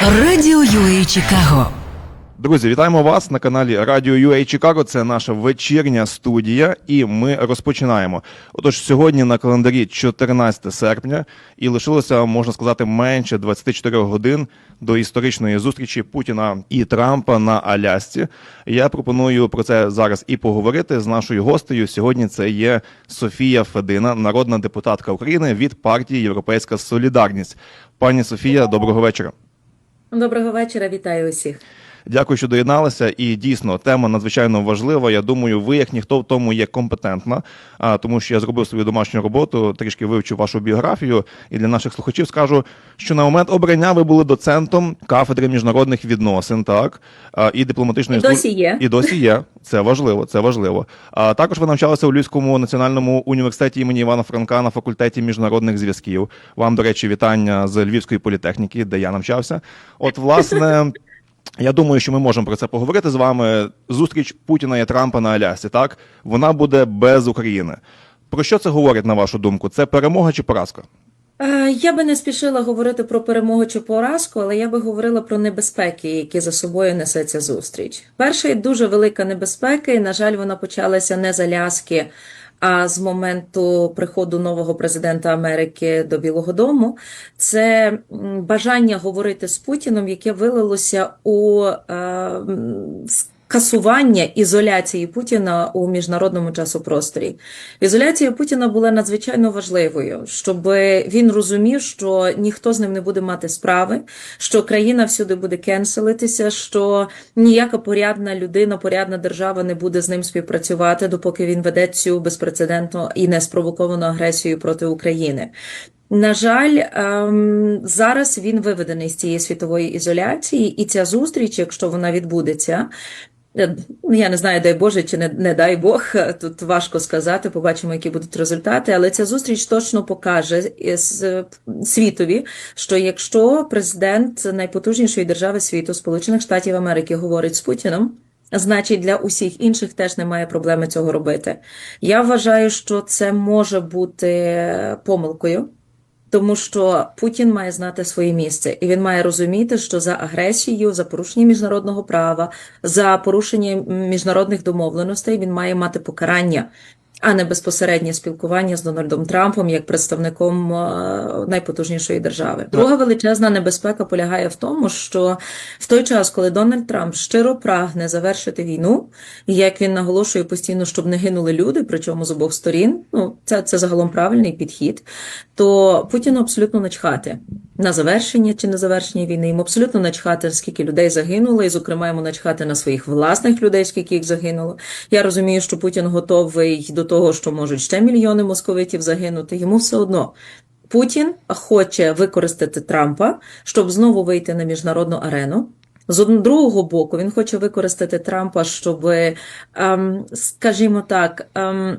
Радіо UA Чикаго. Друзі, вітаємо вас на каналі Радіо UA Чикаго. Це наша вечірня студія, і ми розпочинаємо. Отож, сьогодні на календарі 14 серпня, і лишилося, можна сказати, менше 24 годин до історичної зустрічі Путіна і Трампа на Алясці. Я пропоную про це зараз і поговорити з нашою гостею. Сьогодні це є Софія Федина, народна депутатка України від партії Європейська Солідарність. Пані Софія, доброго вечора. Доброго вечора, вітаю усіх. Дякую, що доєдналися. І дійсно тема надзвичайно важлива. Я думаю, ви як ніхто в тому є компетентна, тому що я зробив свою домашню роботу, трішки вивчив вашу біографію. І для наших слухачів скажу, що на момент обрання ви були доцентом кафедри міжнародних відносин, так і дипломатичної І досі є. І досі є. Це важливо. Це важливо. А також ви навчалися у Львівському національному університеті імені Івана Франка на факультеті міжнародних зв'язків. Вам, до речі, вітання з Львівської політехніки, де я навчався. От, власне. Я думаю, що ми можемо про це поговорити з вами. Зустріч Путіна і Трампа на Алясці, так вона буде без України. Про що це говорить на вашу думку? Це перемога чи поразка? Е, Я би не спішила говорити про перемогу чи поразку, але я би говорила про небезпеки, які за собою несе ця зустріч. Перша дуже велика небезпека, і, на жаль, вона почалася не з Аляски, а з моменту приходу нового президента Америки до Білого Дому. Це бажання говорити з Путіном, яке вилилося у м, скасування ізоляції Путіна у міжнародному часопросторі. Ізоляція Путіна була надзвичайно важливою, щоб він розумів, що ніхто з ним не буде мати справи, що країна всюди буде кенселитися, що ніяка порядна людина, порядна держава не буде з ним співпрацювати, допоки він веде цю безпрецедентну і неспровоковану агресію проти України. На жаль, ем, зараз він виведений з цієї світової ізоляції, і ця зустріч, якщо вона відбудеться, я не знаю, дай Боже чи не, не дай Бог, тут важко сказати, побачимо, які будуть результати, але ця зустріч точно покаже е, світові, що якщо президент найпотужнішої держави світу, Сполучених Штатів Америки, говорить з Путіном, Значить, для усіх інших теж немає проблеми цього робити. Я вважаю, що це може бути помилкою, тому що Путін має знати своє місце, і він має розуміти, що за агресією, за порушення міжнародного права, за порушення міжнародних домовленостей він має мати покарання, а не безпосереднє спілкування з Дональдом Трампом як представником е, найпотужнішої держави. Друга величезна небезпека полягає в тому, що в той час, коли Дональд Трамп щиро прагне завершити війну, і як він наголошує постійно, щоб не гинули люди, причому з обох сторін, ну це, це загалом правильний підхід, то Путіну абсолютно начхати на завершення чи не завершення війни. Йому абсолютно начхати, скільки людей загинуло, і, зокрема, йому начхати на своїх власних людей, скільки їх загинуло. Я розумію, що Путін готовий до того, що можуть ще мільйони московитів загинути. Йому все одно. Путін хоче використати Трампа, щоб знову вийти на міжнародну арену. З другого боку, він хоче використати Трампа, щоб, ем, скажімо так, ем,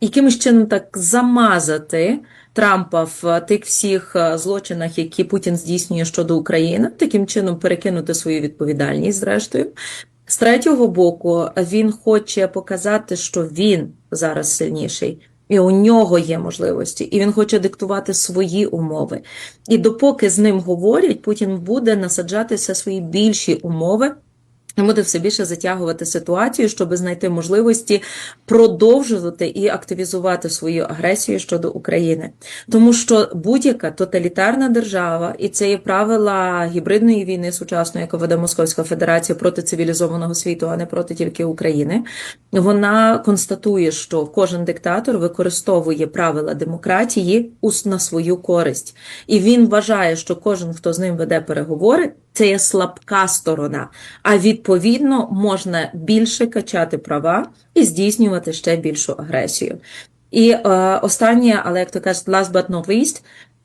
якимось чином так замазати Трампа в тих всіх е, злочинах, які Путін здійснює щодо України, таким чином перекинути свою відповідальність, зрештою. З третього боку, він хоче показати, що він зараз сильніший. І у нього є можливості, і він хоче диктувати свої умови. І допоки з ним говорять, Путін буде насаджатися свої більші умови. Буде все більше затягувати ситуацію, щоб знайти можливості продовжувати і активізувати свою агресію щодо України, тому що будь-яка тоталітарна держава, і це є правила гібридної війни сучасної, яку веде Московська Федерація проти цивілізованого світу, а не проти тільки України. Вона констатує, що кожен диктатор використовує правила демократії на свою користь, і він вважає, що кожен, хто з ним веде переговори, це є слабка сторона. А відповідно можна більше качати права і здійснювати ще більшу агресію. І е, останнє, але як то кажуть, last but not least,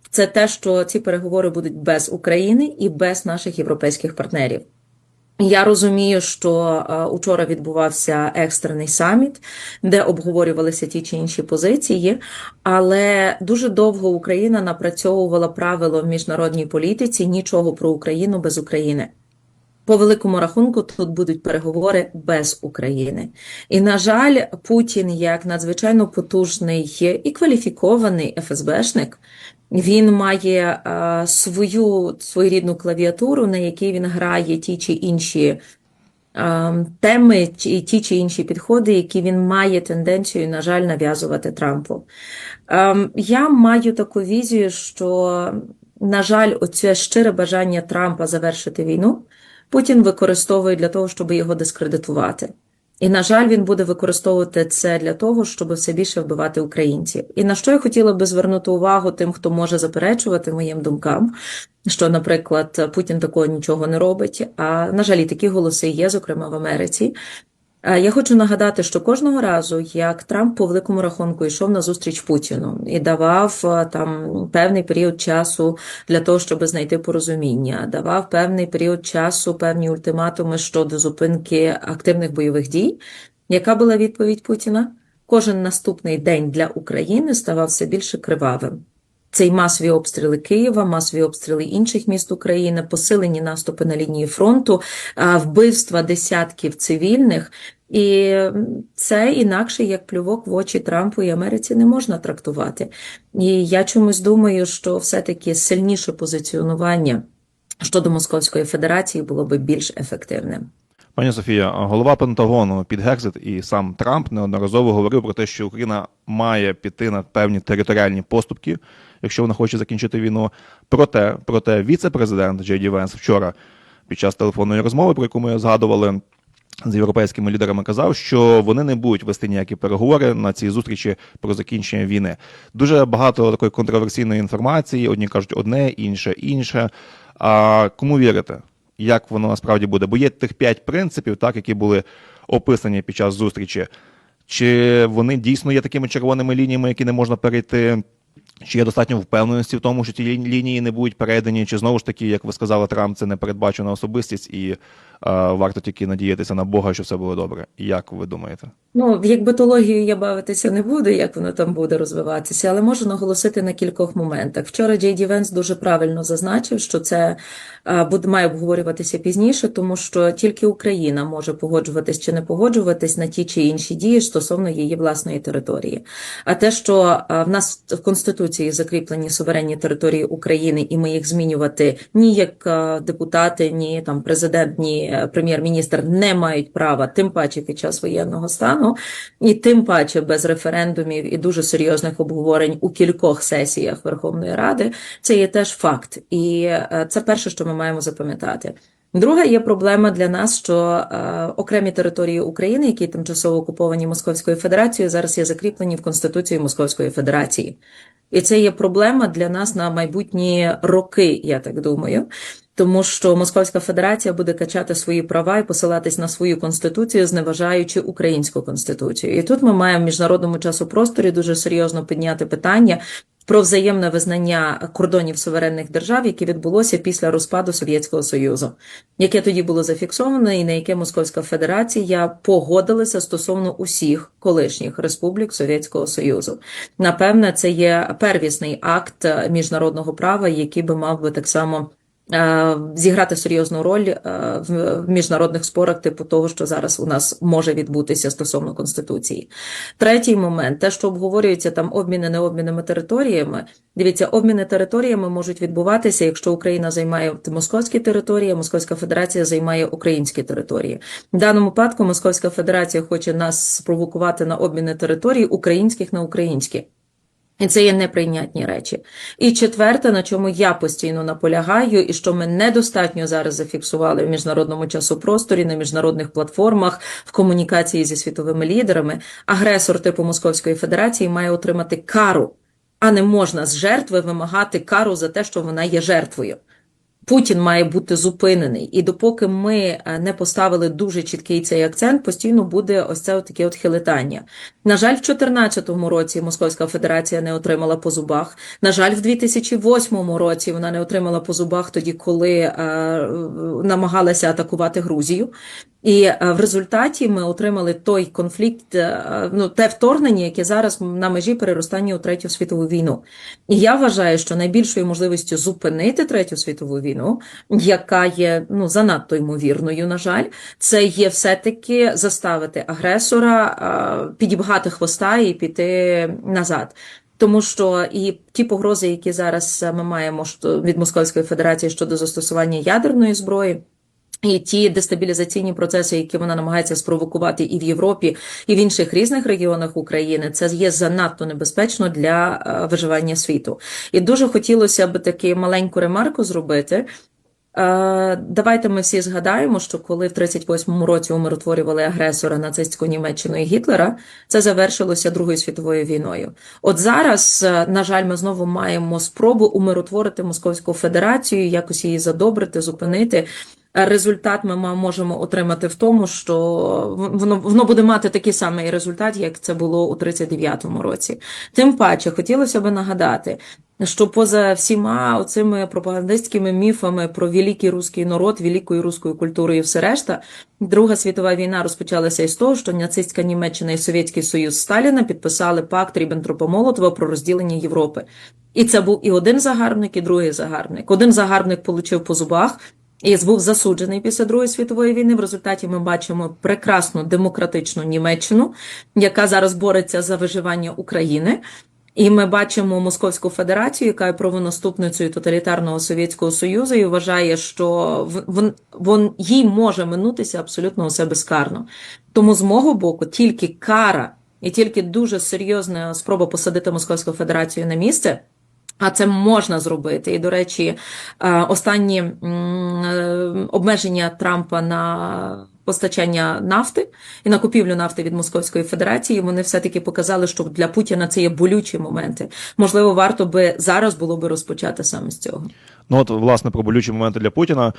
це те, що ці переговори будуть без України і без наших європейських партнерів. Я розумію, що е, учора відбувався екстрений саміт, де обговорювалися ті чи інші позиції, але дуже довго Україна напрацьовувала правило в міжнародній політиці нічого про Україну без України. По великому рахунку тут будуть переговори без України. І, на жаль, Путін, як надзвичайно потужний і кваліфікований ФСБшник, Він має е, свою своєрідну клавіатуру, на якій він грає ті чи інші е, теми, чи ті чи інші підходи, які він має тенденцію, на жаль, нав'язувати Трампу. Ем, Я маю таку візію, що, на жаль, оце щире бажання Трампа завершити війну Путін використовує для того, щоб його дискредитувати. І, на жаль, він буде використовувати це для того, щоб все більше вбивати українців. І на що я хотіла би звернути увагу тим, хто може заперечувати моїм думкам, що, наприклад, Путін такого нічого не робить. А на жаль, і такі голоси є, зокрема в Америці. Е, Я хочу нагадати, що кожного разу, як Трамп по великому рахунку йшов на зустріч Путіну і давав е, там певний період часу для того, щоб знайти порозуміння, давав певний період часу, певні ультиматуми щодо зупинки активних бойових дій. Яка була відповідь Путіна? Кожен наступний день для України ставав все більше кривавим. Це й масові обстріли Києва, масові обстріли інших міст України, посилені наступи на лінії фронту, вбивства десятків цивільних. І це інакше як плювок в очі Трампу і Америці не можна трактувати. І я чомусь думаю, що все-таки сильніше позиціонування щодо Московської Федерації було би більш ефективним. Пані Софія, голова Пентагону під Гекзит і сам Трамп неодноразово говорив про те, що Україна має піти на певні територіальні поступки, якщо вона хоче закінчити війну. Проте, проте віце-президент Джей Ді Венс вчора під час телефонної розмови, про яку ми згадували з європейськими лідерами, казав, що вони не будуть вести ніякі переговори на цій зустрічі про закінчення війни. Дуже багато такої контроверсійної інформації. Одні кажуть одне, інше інше. А кому вірите? як воно насправді буде. Бо є тих п'ять принципів, так, які були описані під час зустрічі. Чи вони дійсно є такими червоними лініями, які не можна перейти? Чи є достатньо впевненості в тому, що ці лінії не будуть перейдені, чи знову ж таки, як ви сказали, Трамп, це непередбачена особистість, і е, варто тільки надіятися на Бога, що все буде добре. Як ви думаєте? Ну, як битологію я бавитися не буду, як воно там буде розвиватися, але можу наголосити на кількох моментах. Вчора Джей Ді Венс дуже правильно зазначив, що це а, буде має обговорюватися пізніше, тому що тільки Україна може погоджуватись чи не погоджуватись на ті чи інші дії стосовно її власної території. А те, що а, в нас в Конституції закріплені суверенні території України, і ми їх змінювати ні як депутати, ні там президент, ні е, прем'єр-міністр не мають права, тим паче під час воєнного стану, і тим паче без референдумів і дуже серйозних обговорень у кількох сесіях Верховної Ради, це є теж факт. І е, це перше, що ми маємо запам'ятати. Друга є проблема для нас, що е, окремі території України, які тимчасово окуповані Московською Федерацією, зараз є закріплені в Конституції Московської Федерації. І це є проблема для нас на майбутні роки, я так думаю. Тому що Московська Федерація буде качати свої права і посилатись на свою конституцію, зневажаючи українську конституцію. І тут ми маємо в міжнародному часопросторі дуже серйозно підняти питання про взаємне визнання кордонів суверенних держав, яке відбулося після розпаду Совєтського Союзу, яке тоді було зафіксовано, і на яке Московська Федерація погодилася стосовно усіх колишніх республік Совєтського Союзу. Напевне, це є первісний акт міжнародного права, який би мав би так само. Е, Зіграти серйозну роль е, в міжнародних спорах, типу того, що зараз у нас може відбутися стосовно конституції. Третій момент, те, що обговорюється там обміни не обмінами територіями. Дивіться, обміни територіями можуть відбуватися, якщо Україна займає московські території, Московська Федерація займає українські території. В даному випадку Московська Федерація хоче нас спровокувати на обміни територій українських на українські. І це є неприйнятні речі. І четверте, на чому я постійно наполягаю, і що ми недостатньо зараз зафіксували в міжнародному часопросторі, на міжнародних платформах, в комунікації зі світовими лідерами, агресор типу Московської Федерації має отримати кару, а не можна з жертви вимагати кару за те, що вона є жертвою. Путін має бути зупинений, і допоки ми е, не поставили дуже чіткий цей акцент, постійно буде ось це таке от хилитання. На жаль, в 2014 році Московська Федерація не отримала по зубах. На жаль, в 2008 році вона не отримала по зубах тоді, коли е, намагалася атакувати Грузію. І е, в результаті ми отримали той конфлікт, е, ну те вторгнення, яке зараз на межі переростання у третю світову війну. І я вважаю, що найбільшою можливістю зупинити третю світову війну, яка є ну занадто ймовірною, на жаль, це є все-таки заставити агресора е, підібгати хвоста і піти назад. Тому що і ті погрози, які зараз ми маємо від Московської Федерації щодо застосування ядерної зброї. І ті дестабілізаційні процеси, які вона намагається спровокувати і в Європі, і в інших різних регіонах України, це є занадто небезпечно для е, виживання світу. І дуже хотілося б таки маленьку ремарку зробити. Е, Давайте ми всі згадаємо, що коли в 38-му році умиротворювали агресора нацистську Німеччину і Гітлера, це завершилося Другою світовою війною. От зараз, е, на жаль, ми знову маємо спробу умиротворити Московську Федерацію, якось її задобрити, зупинити. Результат ми можемо отримати в тому, що воно, воно буде мати такий самий результат, як це було у 39-му році. Тим паче, хотілося б нагадати, що поза всіма оцими пропагандистськими міфами про великий русський народ, великою руською культурою і все решта, Друга світова війна розпочалася із того, що нацистська Німеччина і Совєтський Союз Сталіна підписали пакт Ріббентропа-Молотова про розділення Європи. І це був і один загарбник, і другий загарбник. Один загарбник получив по зубах. І був засуджений після Другої світової війни. В результаті ми бачимо прекрасну демократичну Німеччину, яка зараз бореться за виживання України. І ми бачимо Московську Федерацію, яка є правонаступницею тоталітарного Совєтського Союзу, і вважає, що в- вон, вон їй може минутися абсолютно усе безкарно. Тому з мого боку тільки кара і тільки дуже серйозна спроба посадити Московську Федерацію на місце. А це можна зробити. І, до речі, е, останні е, обмеження Трампа на постачання нафти і на купівлю нафти від Московської Федерації, вони все-таки показали, що для Путіна це є болючі моменти. Можливо, варто би зараз було би розпочати саме з цього. Ну от власне про болючі моменти для Путіна.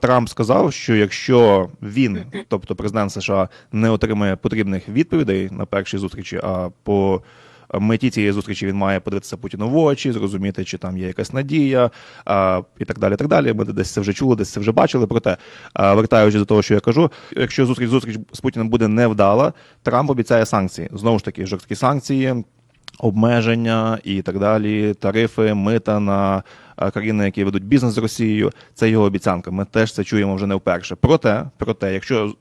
Трамп сказав, що якщо він, тобто президент США, не отримає потрібних відповідей на першій зустрічі, а по меті цієї зустрічі він має подивитися Путіну в очі, зрозуміти, чи там є якась надія, і так далі. так далі. Ми десь це вже чули, десь це вже бачили. Проте, вертаючись до того, що я кажу, якщо зустріч зустріч з Путіним буде невдала, Трамп обіцяє санкції. Знову ж таки, жорсткі санкції обмеження і так далі, тарифи, мита на країни, які ведуть бізнес з Росією. Це його обіцянка. Ми теж це чуємо вже не вперше. Проте, проте, якщо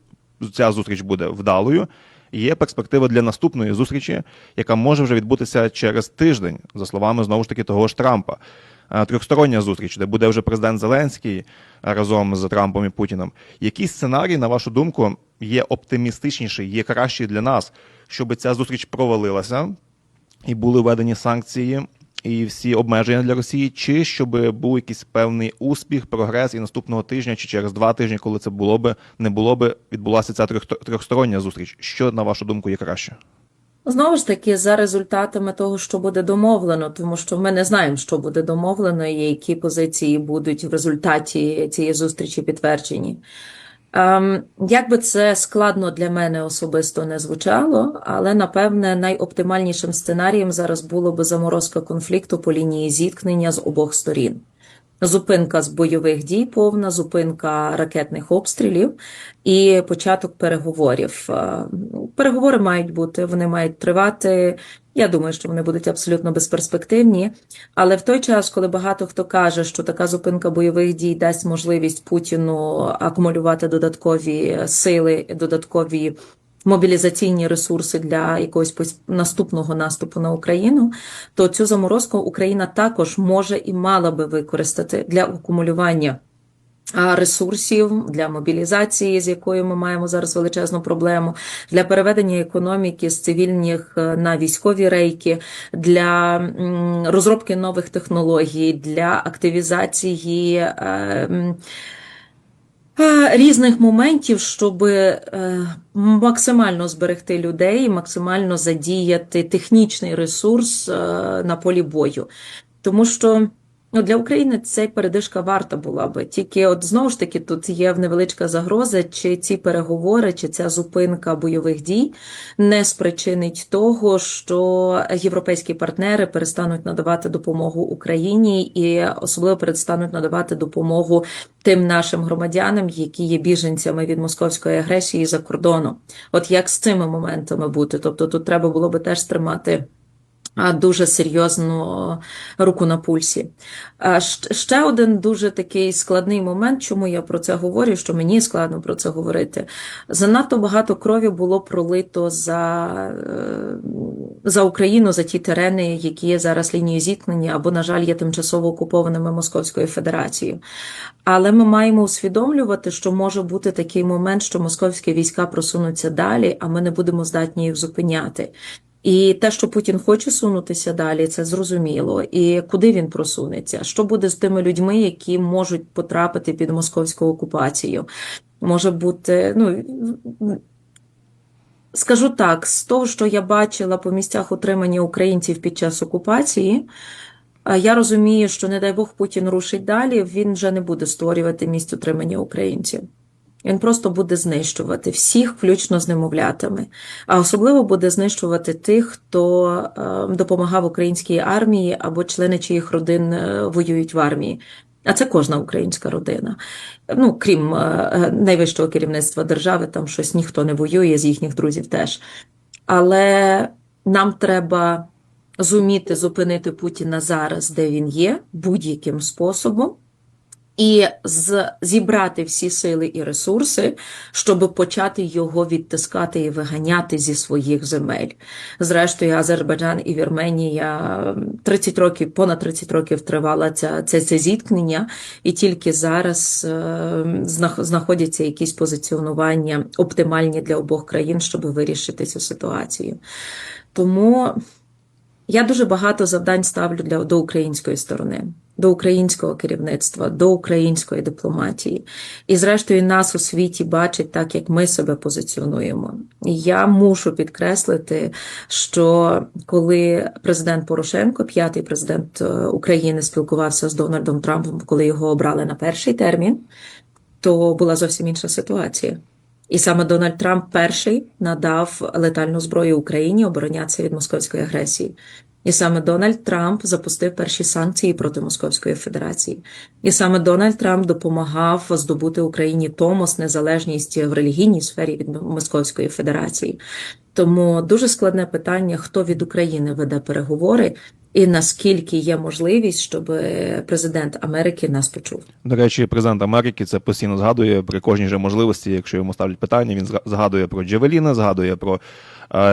ця зустріч буде вдалою, є перспектива для наступної зустрічі, яка може вже відбутися через тиждень, за словами знову ж таки того ж Трампа. Е, Трьохстороння зустріч, де буде вже президент Зеленський разом з Трампом і Путіним. Який сценарій, на вашу думку, є оптимістичніший, є кращий для нас, щоб ця зустріч провалилася, і були введені санкції і всі обмеження для Росії, чи щоб був якийсь певний успіх, прогрес, і наступного тижня, чи через два тижні, коли це було би, не було би, відбулася ця трьох- трьохстороння зустріч. Що на вашу думку є краще? Знову ж таки, за результатами того, що буде домовлено, тому що ми не знаємо, що буде домовлено, і які позиції будуть в результаті цієї зустрічі підтверджені. Ем, як би це складно для мене особисто не звучало, але напевне найоптимальнішим сценарієм зараз було би заморозка конфлікту по лінії зіткнення з обох сторін. Зупинка з бойових дій, повна зупинка ракетних обстрілів і початок переговорів. Е, ну, Переговори мають бути, вони мають тривати. Я думаю, що вони будуть абсолютно безперспективні. Але в той час, коли багато хто каже, що така зупинка бойових дій дасть можливість Путіну акумулювати додаткові сили, додаткові мобілізаційні ресурси для якогось наступного наступу на Україну, то цю заморозку Україна також може і мала би використати для акумулювання ресурсів для мобілізації, з якою ми маємо зараз величезну проблему, для переведення економіки з цивільних е, на військові рейки, для розробки нових технологій, для активізації. е, е, Різних моментів, щоб максимально зберегти людей, максимально задіяти технічний ресурс на полі бою. Тому що ну, для України ця передишка варта була би. Тільки от знову ж таки тут є невеличка загроза, чи ці переговори, чи ця зупинка бойових дій не спричинить того, що європейські партнери перестануть надавати допомогу Україні і особливо перестануть надавати допомогу тим нашим громадянам, які є біженцями від московської агресії за кордону. От як з цими моментами бути? Тобто тут треба було би теж тримати дуже серйозно руку на пульсі. Ще один дуже такий складний момент, чому я про це говорю, що мені складно про це говорити. Занадто багато крові було пролито за, е, за Україну, за ті терени, які є зараз лінією зіткнення, або, на жаль, є тимчасово окупованими Московською Федерацією. Але ми маємо усвідомлювати, що може бути такий момент, що московські війська просунуться далі, а ми не будемо здатні їх зупиняти. І те, що Путін хоче сунутися далі, це зрозуміло. І куди він просунеться? Що буде з тими людьми, які можуть потрапити під московську окупацію? Може бути, ну скажу так, з того, що я бачила по місцях утримання українців під час окупації, я розумію, що, не дай Бог, Путін рушить далі, він вже не буде створювати місць утримання українців. Він просто буде знищувати всіх, включно з немовлятами. А особливо буде знищувати тих, хто е, допомагав українській армії або члени чиїх родин е, воюють в армії. А це кожна українська родина. Ну, крім е, найвищого керівництва держави, там щось ніхто не воює, з їхніх друзів теж. Але нам треба зуміти зупинити Путіна зараз, де він є, будь-яким способом, і зібрати всі сили і ресурси, щоб почати його відтискати і виганяти зі своїх земель. Зрештою, Азербайджан і Вірменія 30 років, понад 30 років тривала ця, це, це зіткнення, і тільки зараз е, знах- знаходяться якісь позиціонування оптимальні для обох країн, щоб вирішити цю ситуацію. Тому я дуже багато завдань ставлю для до української сторони, до українського керівництва, до української дипломатії. І, зрештою, нас у світі бачать так, як ми себе позиціонуємо. І я мушу підкреслити, що коли президент Порошенко, п'ятий президент е, України, спілкувався з Дональдом Трампом, коли його обрали на перший термін, то була зовсім інша ситуація. І саме Дональд Трамп перший надав летальну зброю Україні оборонятися від московської агресії. І саме Дональд Трамп запустив перші санкції проти Московської Федерації. І саме Дональд Трамп допомагав здобути Україні Томос, незалежність в релігійній сфері від Московської Федерації. Тому дуже складне питання, хто від України веде переговори, і наскільки є можливість, щоб президент Америки нас почув. До речі, президент Америки це постійно згадує при кожній же можливості, якщо йому ставлять питання, він згадує про Джевеліна, згадує про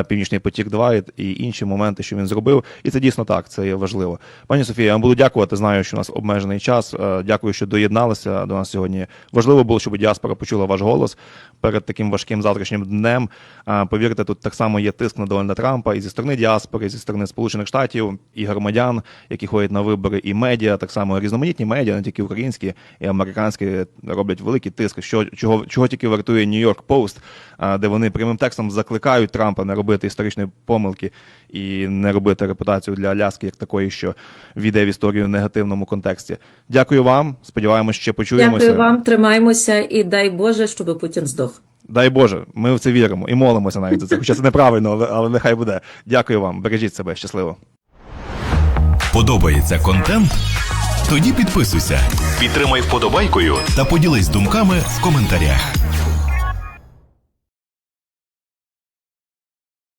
Північний потік 2 і- і інші моменти, що він зробив. І це дійсно так, це є важливо. Пані Софія, я вам буду дякувати. Знаю, що у нас обмежений час. Е, Дякую, що доєдналися до нас сьогодні. Важливо було, щоб діаспора почула ваш голос перед таким важким завтрашнім днем. Е, Повірте, тут так само є тиск на Дональда Трампа і зі сторони діаспори, і зі сторони Сполучених Штатів, і громадян, які ходять на вибори, і медіа, так само різноманітні медіа, не тільки українські і американські, роблять великий тиск. Що чого, чого тільки вартує Нью-Йорк Пост, де вони прямим текстом закликають Трампа не робити історичної помилки і не робити репутацію для Аляски як такої, що війде в історію в негативному контексті. Дякую вам. Сподіваємось, ще почуємося. Дякую вам, тримаймося і дай Боже, щоб Путін здох. Дай Боже, ми в це віримо і молимося навіть за це. Хоча це неправильно, але, але нехай буде. Дякую вам. Бережіть себе. Щасливо. Подобається контент? Тоді підписуйся, підтримай вподобайкою та поділись думками в коментарях.